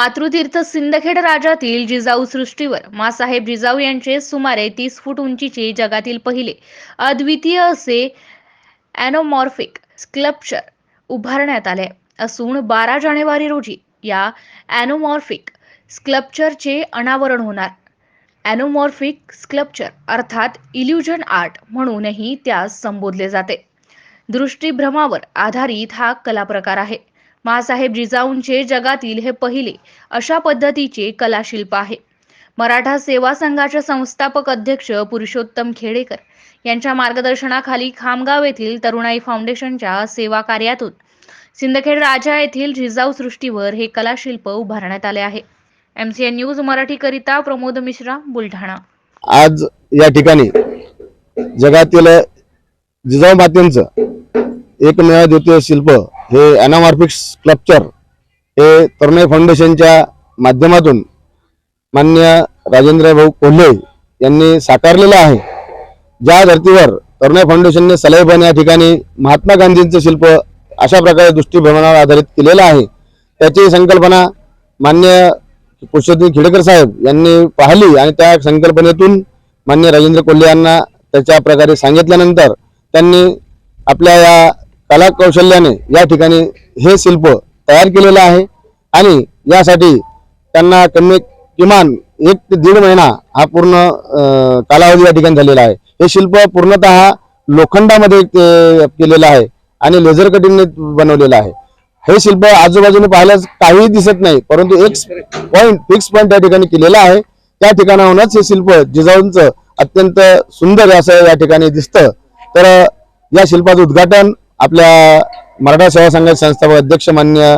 मातृतीर्थ सिंदखेड राजातील जिजाऊ सृष्टीवर मासाहेब जिजाऊ यांचे सुमारे तीस फूट उंचीचे जगातील पहिले अद्वितीय असे ॲनोमॉर्फिक स्क्लप्चर उभारण्यात आले. असून बारा जानेवारी रोजी या ॲनोमॉर्फिक स्क्लप्चरचे अनावरण होणार. ॲनोमॉर्फिक स्क्लप्चर अर्थात इल्युजन आर्ट म्हणूनही त्यास संबोधले जाते. दृष्टीभ्रमावर आधारित हा कलाप्रकार आहे. मासाहेब जिजाऊंचे जगातील हे पहिले अशा पद्धतीचे कलाशिल्प आहे. मराठा सेवा संघाचे संस्थापक अध्यक्ष पुरुषोत्तम खेडेकर यांच्या मार्गदर्शनाखाली खामगाव येथील तरुणाई फाउंडेशनच्या सेवा कार्यातून सिंदखेड राजा येथील जिजाऊ सृष्टीवर हे कलाशिल्प उभारण्यात आले आहे. एम सी एन न्यूज मराठीकरिता प्रमोद मिश्रा बुलढाणा. आज या ठिकाणी जगातील जिजाऊ मातेंचं एकमेव द्वितीय शिल्प हे अनामॉर्फिक स्कल्पचर हे तरुणाई फाउंडेशनच्या माध्यमातून मान्य राजेंद्र भाऊ कोल्हे यांनी साकारलेलं आहे. ज्या धर्तीवर तरुणाई फाउंडेशनने सलाईबान या ठिकाणी महात्मा गांधींचं शिल्प अशा प्रकारे दृष्टीभ्रमणावर आधारित केलेलं आहे. त्याची संकल्पना मान्य पुरुषोत्तम खेडेकर साहेब यांनी पाहिली आणि त्या संकल्पनेतून मान्य राजेंद्र कोल्हे यांना त्याच्या प्रकारे सांगितल्यानंतर त्यांनी आपल्या या कला कौशल्याने या ठिकाणी हे शिल्प तयार केलेलं आहे. आणि यासाठी त्यांना कमी किमान एक ते दीड महिना हा पूर्ण कालावधी या ठिकाणी झालेला आहे. हे शिल्प पूर्णतः लोखंडामध्ये केलेलं आहे आणि लेझर कटिंगने बनवलेलं आहे. हे शिल्प आजूबाजूने पाहिल्यास काहीही दिसत नाही परंतु एक पॉइंट फिक्स पॉईंट या ठिकाणी केलेला आहे. त्या ठिकाणाहूनच हे शिल्प जिजाऊंचं अत्यंत सुंदर असं या ठिकाणी दिसतं. तर या शिल्पाचं उद्घाटन आपल्या मराठा सेवा संघाचे संस्थापक अध्यक्ष मान्य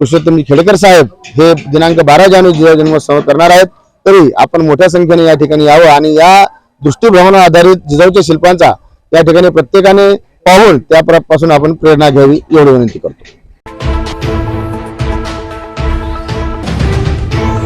पुरुषोत्तम खेडेकर साहेब हे दिनांक बारा जानेवारी जिल्हा जन्मोत्सव करणार आहेत. तरी आपण मोठ्या संख्येने या ठिकाणी यावं आणि या दृष्टीभ्रमणा आधारित जिजाऊच्या शिल्पांचा या ठिकाणी प्रत्येकाने पाहून त्यापासून आपण प्रेरणा घ्यावी एवढी विनंती करतो.